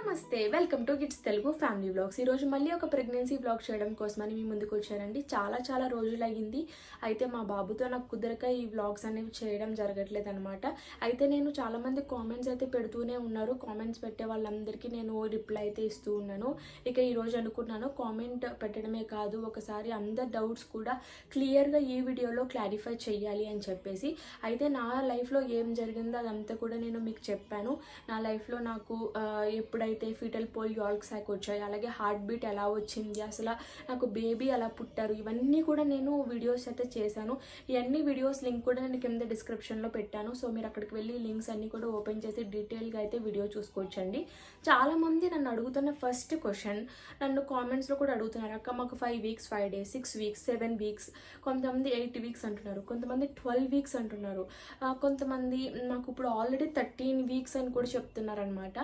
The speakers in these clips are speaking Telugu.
నమస్తే welcome to kids Telugu family blogs. ఈరోజు మళ్ళీ ఒక ప్రెగ్నెన్సీ బ్లాగ్ చేయడం కోసమని మీ ముందుకు వచ్చానండి. చాలా చాలా రోజులు అయ్యింది అయితే మా బాబుతో నాకు కుదరక ఈ బ్లాగ్స్ అనేవి చేయడం జరగట్లేదు అనమాట అయితే నేను చాలామంది కామెంట్స్ అయితే పెడుతూనే ఉన్నారు. కామెంట్స్ పెట్టే వాళ్ళందరికీ నేను రిప్లై అయితే ఇస్తూ ఉన్నాను. ఇక ఈరోజు అనుకున్నాను కామెంట్ పెట్టడమే కాదు ఒకసారి అందరి డౌట్స్ కూడా క్లియర్గా ఈ వీడియోలో క్లారిఫై చేయాలి అని చెప్పేసి. అయితే నా లైఫ్లో ఏం జరిగిందో అదంతా కూడా నేను మీకు చెప్పాను. నా లైఫ్లో నాకు ఎప్పుడైతే అయితే ఫీటల్ పోల్ యాల్క్ సాక్ వచ్చాయి. అలాగే హార్ట్ బీట్ ఎలా వచ్చింది? అసలు నాకు బేబీ ఎలా పుట్టారు? ఇవన్నీ కూడా నేను వీడియోస్ అయితే చేశాను. ఇవన్నీ వీడియోస్ లింక్ కూడా నేను కింద డిస్క్రిప్షన్లో పెట్టాను. సో మీరు అక్కడికి వెళ్ళి లింక్స్ అన్నీ కూడా ఓపెన్ చేసి డీటెయిల్గా అయితే వీడియో చూసుకోవచ్చండి. చాలామంది నన్ను అడుగుతున్న ఫస్ట్ క్వశ్చన్ నన్ను కామెంట్స్లో కూడా అడుగుతున్నారు. అక్క మాకు five weeks five days six weeks seven weeks కొంతమంది ఎయిట్ వీక్స్ అంటున్నారు కొంతమంది ట్వెల్వ్ వీక్స్ అంటున్నారు. కొంతమంది మాకు ఇప్పుడు ఆల్రెడీ థర్టీన్ వీక్స్ అని కూడా చెప్తున్నారు అనమాట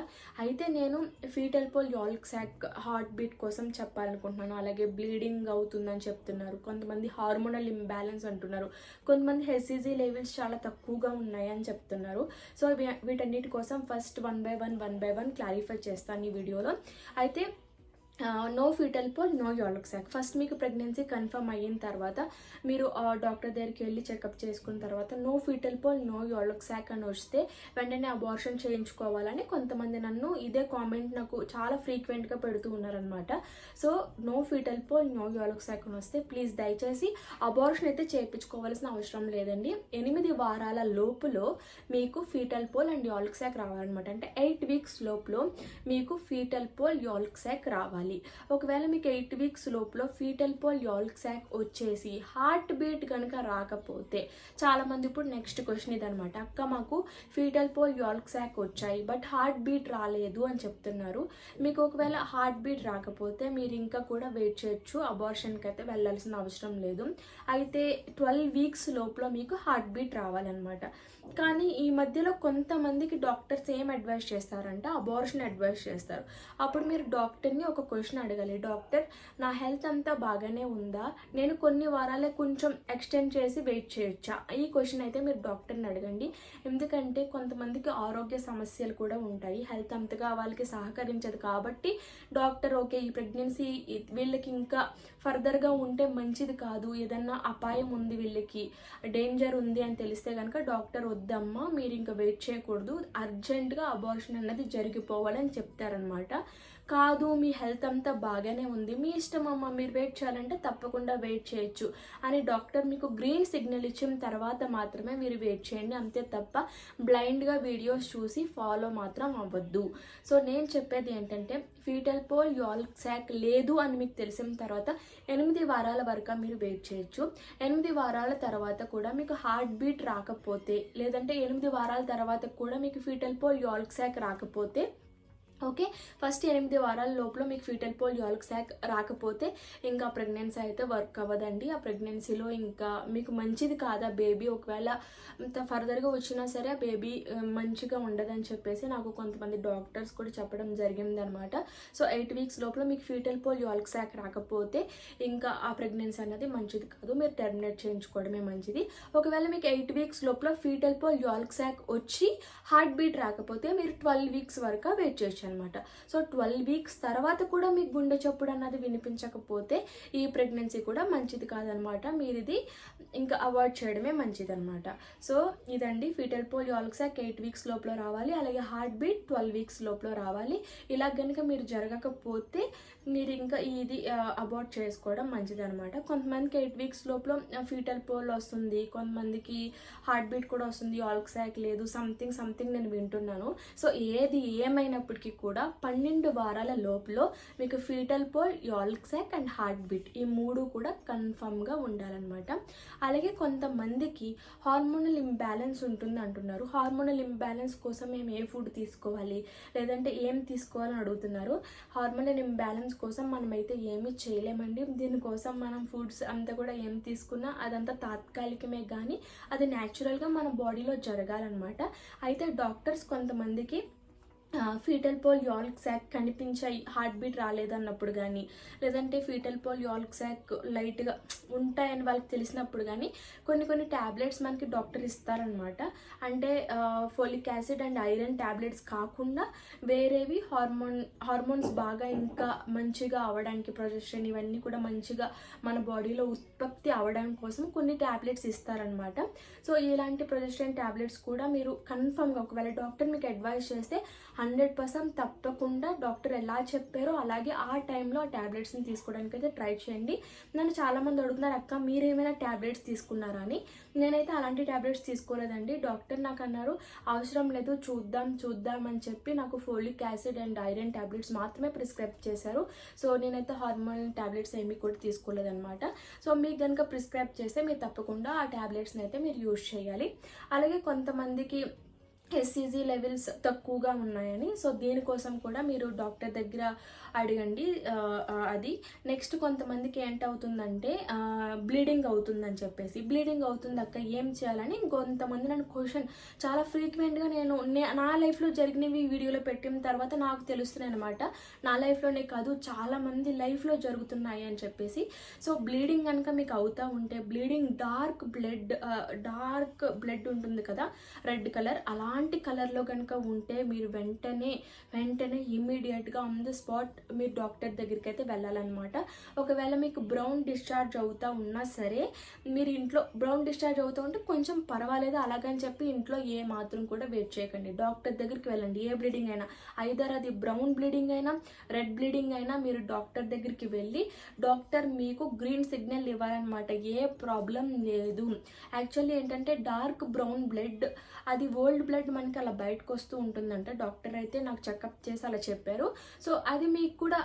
అయితే నేను fetal pole yolk sac heartbeat కోసం చెప్పాలనుకుంటున్నాను. అలాగే బ్లీడింగ్ అవుతుందని చెప్తున్నారు. కొంతమంది హార్మోనల్ ఇంబ్యాలెన్స్ అంటున్నారు. కొంతమంది హెచ్సిజీ లెవెల్స్ చాలా తక్కువగా ఉన్నాయి అని చెప్తున్నారు. సో వీ- వీటన్నిటి కోసం first one by one one by one clarify చేస్తాను ఈ వీడియోలో. అయితే no fetal pole no yolk sac first మీకు ప్రెగ్నెన్సీ కన్ఫర్మ్ అయిన తర్వాత మీరు డాక్టర్ దగ్గరికి వెళ్ళి చెకప్ చేసుకున్న తర్వాత no fetal pole no yolk sac అని వస్తే వెంటనే అబార్షన్ చేయించుకోవాలని కొంతమంది నన్ను ఇదే కామెంట్ నాకు చాలా ఫ్రీక్వెంట్గా పెడుతూ ఉన్నారనమాట so no fetal pole no yolk sac అని వస్తే ప్లీజ్ దయచేసి అబార్షన్ అయితే చేయించుకోవాల్సిన అవసరం లేదండి. ఎనిమిది వారాల లోపులో మీకు fetal pole and yolk sac రావాలన్నమాట. అంటే ఎయిట్ వీక్స్ లోపులో మీకు ఫీటల్ పోల్ యాల్క్ సాక్ రావాలి ఒకవేళ మీకు ఎయిట్ వీక్స్ లోపల ఫీటల్ పోల్ యాల్క్ సాక్ వచ్చేసి హార్ట్ బీట్ కనుక రాకపోతే చాలామంది ఇప్పుడు నెక్స్ట్ క్వశ్చన్ ఇదనమాట అక్క మాకు ఫీటల్ పోల్ యాల్క్ సాక్ వచ్చాయి బట్ హార్ట్ బీట్ రాలేదు అని చెప్తున్నారు. మీకు ఒకవేళ హార్ట్ బీట్ రాకపోతే మీరు ఇంకా కూడా వెయిట్ చేయొచ్చు. అబార్షన్కి అయితే వెళ్ళాల్సిన అవసరం లేదు. అయితే ట్వెల్వ్ వీక్స్ లోపల మీకు హార్ట్ బీట్ రావాలన్నమాట. కానీ ఈ మధ్యలో కొంతమందికి డాక్టర్స్ ఏం అడ్వైస్ చేస్తారంటే అబార్షన్ అడ్వైస్ చేస్తారు. అప్పుడు మీరు డాక్టర్ని ఒక క్వశ్చన్ అడగాలి. డాక్టర్ నా హెల్త్ అంతా బాగానే ఉందా? నేను కొన్ని వారాలే కొంచెం ఎక్స్టెండ్ చేసి వెయిట్ చేయొచ్చా? ఈ క్వశ్చన్ అయితే మీరు డాక్టర్ని అడగండి. ఎందుకంటే కొంతమందికి ఆరోగ్య సమస్యలు కూడా ఉంటాయి. హెల్త్ అంతగా వాళ్ళకి సహకరించదు కాబట్టి డాక్టర్ ఓకే ఈ ప్రెగ్నెన్సీ వీళ్ళకి ఇంకా ఫర్దర్గా ఉంటే మంచిది కాదు. ఏదన్నా అపాయం ఉంది వీళ్ళకి డేంజర్ ఉంది అని తెలిస్తే కనుక డాక్టర్ వద్దమ్మా మీరు ఇంకా వెయిట్ చేయకూడదు. అర్జెంటుగా అబార్షన్ అన్నది జరిగిపోవాలని చెప్తారనమాట కాదు మీ హెల్త్ అంతా బాగానే ఉంది మీ ఇష్టం అమ్మ మీరు వెయిట్ చేయాలంటే తప్పకుండా వెయిట్ చేయొచ్చు అని డాక్టర్ మీకు గ్రీన్ సిగ్నల్ ఇచ్చిన తర్వాత మాత్రమే మీరు వెయిట్ చేయండి అంతే తప్ప బ్లైండ్గా వీడియోస్ చూసి ఫాలో మాత్రం అవ్వద్దు. సో నేను చెప్పేది ఏంటంటే ఫీటల్ పోల్ యాల్క్ సాక్ లేదు అని మీకు తెలిసిన తర్వాత ఎనిమిది వారాల వరకు మీరు వెయిట్ చేయొచ్చు. ఎనిమిది వారాల తర్వాత కూడా మీకు హార్ట్ బీట్ రాకపోతే లేదంటే ఎనిమిది వారాల తర్వాత కూడా మీకు ఫీటల్ పోల్ యాల్క్ సాక్ రాకపోతే ఓకే? ఫస్ట్ ఎనిమిది వారాల లోపల మీకు ఫీటల్ పోల్ యాల్క్ సాక్ రాకపోతే ఇంకా ప్రెగ్నెన్సీ అయితే వర్క్ అవ్వదండి. ఆ ప్రెగ్నెన్సీలో ఇంకా మీకు మంచిది కాదా బేబీ? ఒకవేళ ఇంత ఫర్దర్గా వచ్చినా సరే ఆ బేబీ మంచిగా ఉండదని చెప్పేసి నాకు కొంతమంది డాక్టర్స్ కూడా చెప్పడం జరిగిందనమాట. సో ఎయిట్ వీక్స్ లోపల మీకు ఫీటల్ పోల్ యాల్క్ సాక్ రాకపోతే ఇంకా ఆ ప్రెగ్నెన్సీ అనేది మంచిది కాదు. మీరు టెర్మినేట్ చేయించుకోవడమే మంచిది. ఒకవేళ మీకు ఎయిట్ వీక్స్ లోపల ఫీటల్ పోల్ యాల్క్ సాక్ వచ్చి హార్ట్ బీట్ రాకపోతే మీరు ట్వెల్వ్ వీక్స్ వరకు వెయిట్ చేయొచ్చు అనమాట. సో ట్వెల్వ్ వీక్స్ తర్వాత కూడా మీకు గుండె చప్పుడు అన్నది వినిపించకపోతే ఈ ప్రెగ్నెన్సీ కూడా మంచిది కాదనమాట. మీరు ఇది ఇంకా అవాయిడ్ చేయడమే మంచిది అనమాట సో ఇదండి fetal pole yolk sac eight weeks లోపల రావాలి అలాగే హార్ట్ బీట్ ట్వెల్వ్ వీక్స్ లోపల రావాలి. ఇలా కనుక మీరు జరగకపోతే మీరు ఇంకా ఇది అబార్ట్ చేసుకోవడం మంచిది అనమాట కొంతమందికి ఎయిట్ వీక్స్ లోపల ఫీటల్ పోల్ వస్తుంది కొంతమందికి హార్ట్ బీట్ కూడా వస్తుంది ఆల్క్సాక్ లేదు సంథింగ్ సంథింగ్ నేను వింటున్నాను. సో ఏది ఏమైనప్పటికీ కూడా పన్నెండు వారాల లోపల మీకు fetal pole yolk sac and heartbeat ఈ మూడు కూడా కన్ఫర్మ్గా ఉండాలన్నమాట. అలాగే కొంతమందికి హార్మోనల్ ఇంబ్యాలెన్స్ ఉంటుంది అంటున్నారు. హార్మోనల్ ఇంబ్యాలెన్స్ కోసం మేము ఏ ఫుడ్ తీసుకోవాలి? లేదంటే ఏం తీసుకోవాలని అడుగుతున్నారు. హార్మోనల్ ఇంబ్యాలెన్స్ కోసం మనమైతే ఏమీ చేయలేమండి. దీనికోసం మనం ఫుడ్స్ అంతా కూడా ఏం తీసుకున్నా అదంతా తాత్కాలికమే కానీ అది న్యాచురల్గా మన బాడీలో జరగాలన్నమాట. అయితే డాక్టర్స్ కొంతమందికి ఫీటల్ పోల్ యాల్క్ శాక్ కనిపించాయి. హార్ట్ బీట్ రాలేదన్నప్పుడు కానీ లేదంటే ఫీటల్ పోల్ యాల్క్ శాక్ లైట్గా ఉంటాయని వాళ్ళకి తెలిసినప్పుడు కానీ కొన్ని కొన్ని ట్యాబ్లెట్స్ మనకి డాక్టర్ ఇస్తారనమాట అంటే folic acid and iron tablets కాకుండా వేరేవి హార్మోన్ హార్మోన్స్ బాగా ఇంకా మంచిగా అవ్వడానికి ప్రొజెక్షన్ ఇవన్నీ కూడా మంచిగా మన బాడీలో ఉత్పత్తి అవ్వడం కోసం కొన్ని ట్యాబ్లెట్స్ ఇస్తారనమాట సో ఇలాంటి ప్రొజెక్షన్ ట్యాబ్లెట్స్ కూడా మీరు కన్ఫర్మ్గా ఒకవేళ డాక్టర్ మీకు అడ్వైస్ చేస్తే హండ్రెడ్ పర్సెంట్ తప్పకుండా డాక్టర్ ఎలా చెప్పారో అలాగే ఆ టైంలో ఆ ట్యాబ్లెట్స్ని తీసుకోవడానికి అయితే ట్రై చేయండి. నన్ను చాలామంది అడుగుతున్నారు అక్క మీరు ఏమైనా ట్యాబ్లెట్స్ తీసుకున్నారా? అని. నేనైతే అలాంటి ట్యాబ్లెట్స్ తీసుకోలేదండి. డాక్టర్ నాకు అన్నారు అవసరం లేదు చూద్దాం చూద్దాం అని చెప్పి నాకు folic acid and iron tablets మాత్రమే ప్రిస్క్రైబ్ చేశారు. సో నేనైతే హార్మోన్ ట్యాబ్లెట్స్ ఏమీ కూడా తీసుకోలేదన్నమాట. సో మీకు కనుక ప్రిస్క్రైబ్ చేస్తే మీరు తప్పకుండా ఆ ట్యాబ్లెట్స్ని అయితే మీరు యూజ్ చేయాలి. అలాగే కొంతమందికి ఎస్సీజీ లెవెల్స్ తక్కువగా ఉన్నాయని సో దీనికోసం కూడా మీరు డాక్టర్ దగ్గర అడగండి. అది నెక్స్ట్ కొంతమందికి ఏంటవుతుందంటే బ్లీడింగ్ అవుతుందని చెప్పేసి. బ్లీడింగ్ అవుతుంది అక్క ఏం చేయాలని కొంతమంది నన్ను క్వశ్చన్. చాలా ఫ్రీక్వెంట్గా నేను నే- నా లైఫ్లో జరిగినవి వీడియోలో పెట్టిన తర్వాత నాకు తెలుస్తున్నాయి అనమాట నా లైఫ్లోనే కాదు చాలామంది లైఫ్లో జరుగుతున్నాయి అని చెప్పేసి. సో బ్లీడింగ్ కనుక మీకు అవుతా ఉంటే bleeding dark blood dark blood ఉంటుంది కదా రెడ్ కలర్. అలాంటి కలర్లో కనుక ఉంటే మీరు వెంటనే వెంటనే ఇమీడియట్గా ఆన్ ద స్పాట్ మీరు డాక్టర్ దగ్గరికి అయితే వెళ్ళాలన్నమాట. ఒకవేళ మీకు బ్రౌన్ డిశ్చార్జ్ అవుతా ఉన్నా సరే మీరు ఇంట్లో బ్రౌన్ డిశ్చార్జ్ అవుతూ ఉంటే కొంచెం పర్వాలేదు అలాగని చెప్పి ఇంట్లో ఏ మాత్రం కూడా వెయిట్ చేయకండి. డాక్టర్ దగ్గరికి వెళ్ళండి. ఏ బ్లీడింగ్ అయినా ఐదర్ అది బ్రౌన్ బ్లీడింగ్ అయినా రెడ్ బ్లీడింగ్ అయినా మీరు డాక్టర్ దగ్గరికి వెళ్ళి డాక్టర్ మీకు గ్రీన్ సిగ్నల్ ఇవ్వాలన్నమాట. ఏ ప్రాబ్లం లేదు. యాక్చువల్లీ ఏంటంటే డార్క్ బ్రౌన్ బ్లడ్ అది ఓల్డ్ బ్లడ్ మనకి అలా బయటకు వస్తూ ఉంటుందంట. డాక్టర్ అయితే నాకు చెకప్ చేసి అలా చెప్పారు. సో అది మీకు కూడా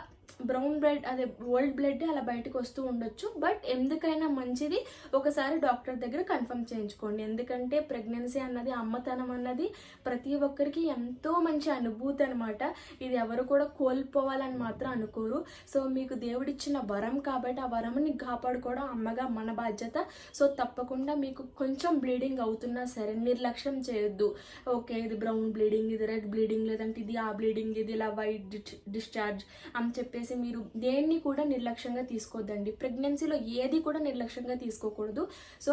బ్రౌన్ బ్లడ్ అదే ఓల్డ్ బ్లడ్ అలా బయటకు వస్తూ ఉండొచ్చు. బట్ ఎందుకైనా మంచిది ఒకసారి డాక్టర్ దగ్గర కన్ఫర్మ్ చేయించుకోండి. ఎందుకంటే ప్రెగ్నెన్సీ అన్నది అమ్మతనం అన్నది ప్రతి ఒక్కరికి ఎంతో మంచి అనుభూతి అనమాట ఇది ఎవరు కూడా కోల్పోవాలని మాత్రం అనుకోరు. సో మీకు దేవుడిచ్చిన వరం కాబట్టి ఆ వరంని కాపాడుకోవడం అమ్మగా మన బాధ్యత. సో తప్పకుండా మీకు కొంచెం బ్లీడింగ్ అవుతున్నా సరే నిర్లక్ష్యం చేయొద్దు. ఓకే ఇది బ్రౌన్ బ్లీడింగ్ ఇది రెడ్ బ్లీడింగ్ లేదంటే ఇది ఆ బ్లీడింగ్ ఇది ఇలా వైట్ డిశ్చార్జ్ అని చెప్పి చెప్పేసి మీరు దేన్ని కూడా నిర్లక్ష్యంగా తీసుకోవద్దండి ప్రెగ్నెన్సీలో ఏది కూడా నిర్లక్ష్యంగా తీసుకోకూడదు. సో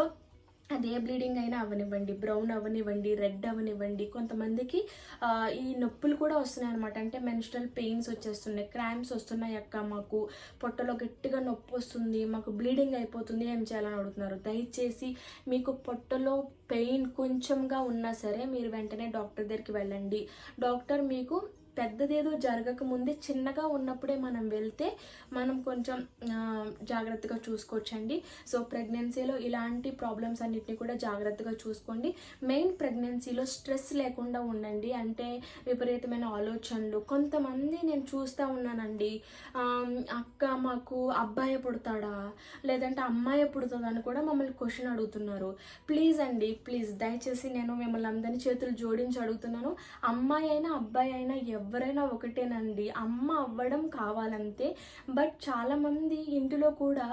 అదే బ్లీడింగ్ అయినా అవనివ్వండి బ్రౌన్ అవనివ్వండి రెడ్ అవనివ్వండి కొంతమందికి ఈ నొప్పులు కూడా వస్తున్నాయి అనమాట అంటే మెన్స్ట్రల్ పెయిన్స్ వచ్చేస్తున్నాయి క్రాంప్స్ వస్తున్నాయి అక్క మాకు. పొట్టలో గట్టిగా నొప్పి వస్తుంది మాకు బ్లీడింగ్ అయిపోతుంది ఏం చేయాలని అడుగుతున్నారు? దయచేసి మీకు పొట్టలో పెయిన్ కొంచెంగా ఉన్నా సరే మీరు వెంటనే డాక్టర్ దగ్గరికి వెళ్ళండి. డాక్టర్ మీకు పెద్దదేదో జరగక ముందే చిన్నగా ఉన్నప్పుడే మనం వెళ్తే మనం కొంచెం జాగ్రత్తగా చూసుకోవచ్చండి. సో ప్రెగ్నెన్సీలో ఇలాంటి ప్రాబ్లమ్స్ అన్నిటిని కూడా జాగ్రత్తగా చూసుకోండి. మెయిన్ ప్రెగ్నెన్సీలో స్ట్రెస్ లేకుండా ఉండండి. అంటే విపరీతమైన ఆలోచనలు. కొంతమంది నేను చూస్తూ ఉన్నానండి. అక్క మాకు అబ్బాయి పుడతాడా? లేదంటే అమ్మాయి పుడుతుందా అని కూడా మమ్మల్ని క్వశ్చన్ అడుగుతున్నారు. ప్లీజ్ అండి ప్లీజ్. దయచేసి నేను మిమ్మల్ని అందరినీ చేతులు జోడించి అడుగుతున్నాను. అమ్మాయి అయినా అబ్బాయి అయినా ఎవరైనా ఒకటేనండి. అమ్మ అవ్వడం కావాలంతే. బట్ చాలామంది ఇంటిలో కూడా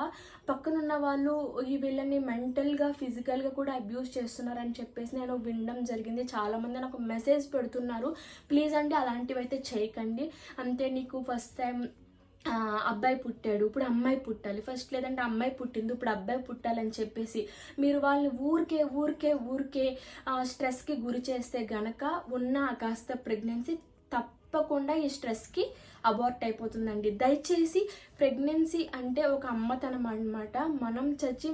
పక్కనున్న వాళ్ళు ఈ వీళ్ళని మెంటల్గా ఫిజికల్గా కూడా అబ్యూస్ చేస్తున్నారని చెప్పేసి నేను వినడం జరిగింది. చాలామంది నాకు మెసేజ్ పెడుతున్నారు. ప్లీజ్ అంటే అలాంటివి అయితే చేయకండి. అంతే నీకు ఫస్ట్ టైం అబ్బాయి పుట్టాడు. ఇప్పుడు అమ్మాయి పుట్టాలి. ఫస్ట్ లేదంటే అమ్మాయి పుట్టింది. ఇప్పుడు అబ్బాయి పుట్టాలని చెప్పేసి మీరు వాళ్ళని ఊరికే ఊరికే ఊరికే స్ట్రెస్కి గురి చేస్తే గనక ఉన్న కాస్త ప్రెగ్నెన్సీ తప్పకుండా ఈ స్ట్రెస్కి అబార్ట్ అయిపోతుందండి. దయచేసి ప్రెగ్నెన్సీ అంటే ఒక అమ్మతనం అనమాట మనం చచ్చి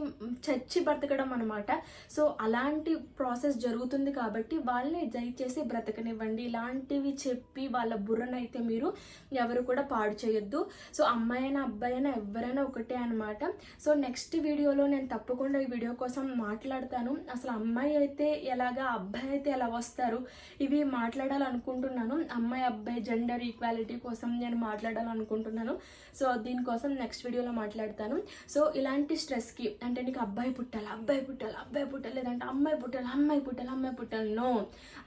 చచ్చి బ్రతకడం అనమాట సో అలాంటి ప్రాసెస్ జరుగుతుంది కాబట్టి వాళ్ళని దయచేసి బ్రతకనివ్వండి. ఇలాంటివి చెప్పి వాళ్ళ బుర్రనైతే మీరు ఎవరు కూడా పాడు చేయొద్దు. సో అమ్మాయి అయినా అబ్బాయి అయినా ఎవరైనా ఒకటే అనమాట సో నెక్స్ట్ వీడియోలో నేను తప్పకుండా ఈ వీడియో కోసం మాట్లాడతాను. అసలు అమ్మాయి అయితే ఎలాగా అబ్బాయి అయితే ఎలా వస్తారు? ఇవి మాట్లాడాలనుకుంటున్నాను. అమ్మాయి అబ్బాయి జెండర్ ఈక్వాలిటీ కోసం నేను మాట్లాడాలనుకుంటున్నాను. సో దీనికోసం నెక్స్ట్ వీడియోలో మాట్లాడతాను. సో ఇలాంటి స్ట్రెస్కి అంటే నీకు అబ్బాయి పుట్టాలి? అబ్బాయి పుట్టాలి? అబ్బాయి పుట్టాలి? లేదంటే అమ్మాయి పుట్టాలి? అమ్మాయి పుట్టాలి? అమ్మాయి పుట్టాలి? నో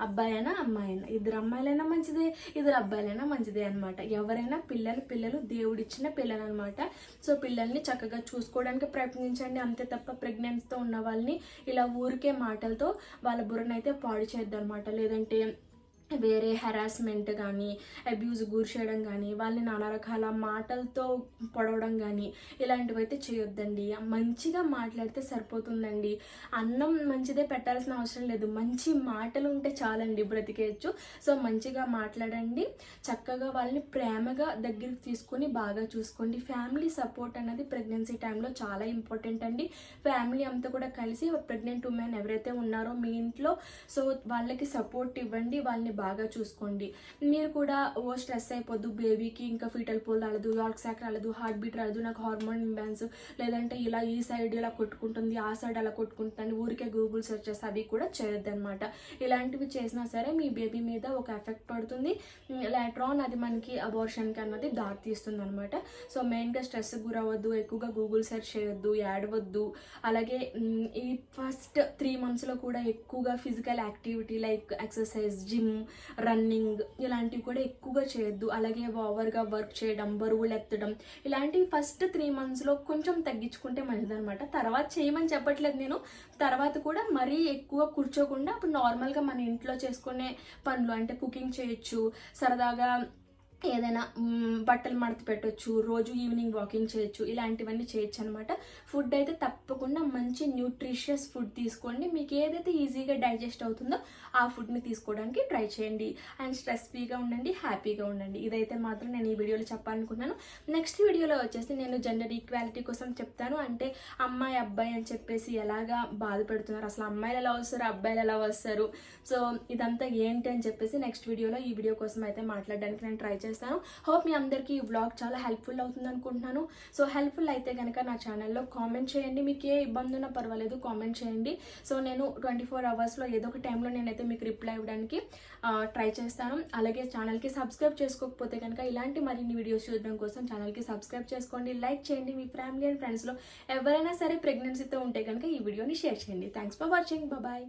అబ్బాయి అయినా అమ్మాయి అయినా ఇద్దరు అమ్మాయిలైనా మంచిదే ఇద్దరు అబ్బాయిలైనా మంచిదే అనమాట ఎవరైనా పిల్లలు పిల్లలు దేవుడిచ్చిన పిల్లలు అనమాట సో పిల్లల్ని చక్కగా చూసుకోవడానికి ప్రయత్నించండి. అంతే తప్ప ప్రెగ్నెన్సీతో ఉన్న వాళ్ళని ఇలా ఊరికే మాటలతో వాళ్ళ బుర్రనైతే పాడు చేయొద్దు అనమాట లేదంటే వేరే హెరాస్మెంట్ కానీ అబ్యూజ్ గురి చేయడం కానీ వాళ్ళని నానా రకాల మాటలతో పొడవడం కానీ ఇలాంటివి అయితే చేయొద్దండి. మంచిగా మాట్లాడితే సరిపోతుందండి. అన్నం మంచిదే పెట్టాల్సిన అవసరం లేదు. మంచి మాటలు ఉంటే చాలండి బ్రతికేయచ్చు. సో మంచిగా మాట్లాడండి. చక్కగా వాళ్ళని ప్రేమగా దగ్గరికి తీసుకొని బాగా చూసుకోండి. ఫ్యామిలీ సపోర్ట్ అనేది ప్రెగ్నెన్సీ టైంలో చాలా ఇంపార్టెంట్ అండి. ఫ్యామిలీ అంతా కూడా కలిసి ప్రెగ్నెంట్ ఉమెన్ ఎవరైతే ఉన్నారో మీ ఇంట్లో సో వాళ్ళకి సపోర్ట్ ఇవ్వండి. వాళ్ళని బాగా చూసుకోండి. మీరు కూడా ఓ స్ట్రెస్ అయిపోద్దు బేబీకి ఇంకా ఫీటల్ పోల్ రాలేదు యార్క్ సాక్ రాలేదు హార్ట్ బీట్ రాలేదు నాకు హార్మోన్ ఇంబ్యాన్స్ లేదంటే ఇలా ఈ సైడ్ ఇలా కొట్టుకుంటుంది ఆ సైడ్ అలా కొట్టుకుంటుంది ఊరికే గూగుల్ సెర్చెస్ అవి కూడా చేయొద్దు అనమాట ఇలాంటివి చేసినా సరే మీ బేబీ మీద ఒక ఎఫెక్ట్ పడుతుంది. లాట్రాన్ అది మనకి అబార్షన్కి అన్నది దారితీస్తుంది అనమాట సో మెయిన్గా స్ట్రెస్ గురవ్వద్దు ఎక్కువగా గూగుల్ సెర్చ్ చేయొద్దు ఏడవద్దు అలాగే ఈ ఫస్ట్ త్రీ మంత్స్లో కూడా ఎక్కువగా physical activity like exercise gym running ఇలాంటివి కూడా ఎక్కువగా చేయొద్దు. అలాగే ఓవర్గా వర్క్ చేయడం బరువులు ఎత్తడం ఇలాంటివి ఫస్ట్ త్రీ మంత్స్లో కొంచెం తగ్గించుకుంటే మంచిదనమాట తర్వాత చేయమని చెప్పట్లేదు నేను. తర్వాత కూడా మరీ ఎక్కువ కూర్చోకుండా అప్పుడు నార్మల్గా మన ఇంట్లో చేసుకునే పనులు అంటే కుకింగ్ చేయొచ్చు సరదాగా ఏదైనా బట్టలు మడత పెట్టొచ్చు రోజు ఈవినింగ్ వాకింగ్ చేయొచ్చు ఇలాంటివన్నీ చేయొచ్చు అనమాట ఫుడ్ అయితే తప్పకుండా మంచి న్యూట్రిషియస్ ఫుడ్ తీసుకోండి. మీకు ఏదైతే ఈజీగా డైజెస్ట్ అవుతుందో ఆ ఫుడ్ని తీసుకోవడానికి ట్రై చేయండి. అండ్ స్ట్రెస్ ఫ్రీగా ఉండండి హ్యాపీగా ఉండండి. ఇదైతే మాత్రం నేను ఈ వీడియోలో చెప్పాలనుకున్నాను నెక్స్ట్ వీడియోలో వచ్చేసి నేను జెండర్ ఈక్వాలిటీ కోసం చెప్తాను. అంటే అమ్మాయి అబ్బాయి అని చెప్పేసి ఎలాగా బాధపడుతున్నారు? అసలు అమ్మాయిలు ఎలా వస్తారు? అబ్బాయిలు ఎలా వస్తారు? సో ఇదంతా ఏంటి అని చెప్పేసి నెక్స్ట్ వీడియోలో ఈ వీడియో కోసం అయితే మాట్లాడడానికి నేను ట్రై చేస్తాను. చేస్తాను. హోప్ మీ అందరికీ ఈ వ్లాగ్ చాలా హెల్ప్ఫుల్ అవుతుంది అనుకుంటున్నాను. సో హెల్ప్ఫుల్ అయితే కనుక నా ఛానల్లో కామెంట్ చేయండి. మీకు ఏ ఇబ్బంది ఉన్నా పర్వాలేదు కామెంట్ చేయండి. సో నేను ట్వంటీ ఫోర్ అవర్స్లో ఏదో ఒక టైంలో నేనైతే మీకు రిప్లై ఇవ్వడానికి ట్రై చేస్తాను. అలాగే ఛానల్కి సబ్స్క్రైబ్ చేసుకోకపోతే కనుక ఇలాంటి మరిన్ని వీడియోస్ చూడడం కోసం ఛానల్కి సబ్స్క్రైబ్ చేసుకోండి. లైక్ చేయండి మీ ఫ్యామిలీ అండ్ ఫ్రెండ్స్లో ఎవరైనా సరే ప్రెగ్నెన్సీతో ఉంటే కనుక ఈ వీడియోని షేర్ చేయండి. Thanks for watching bye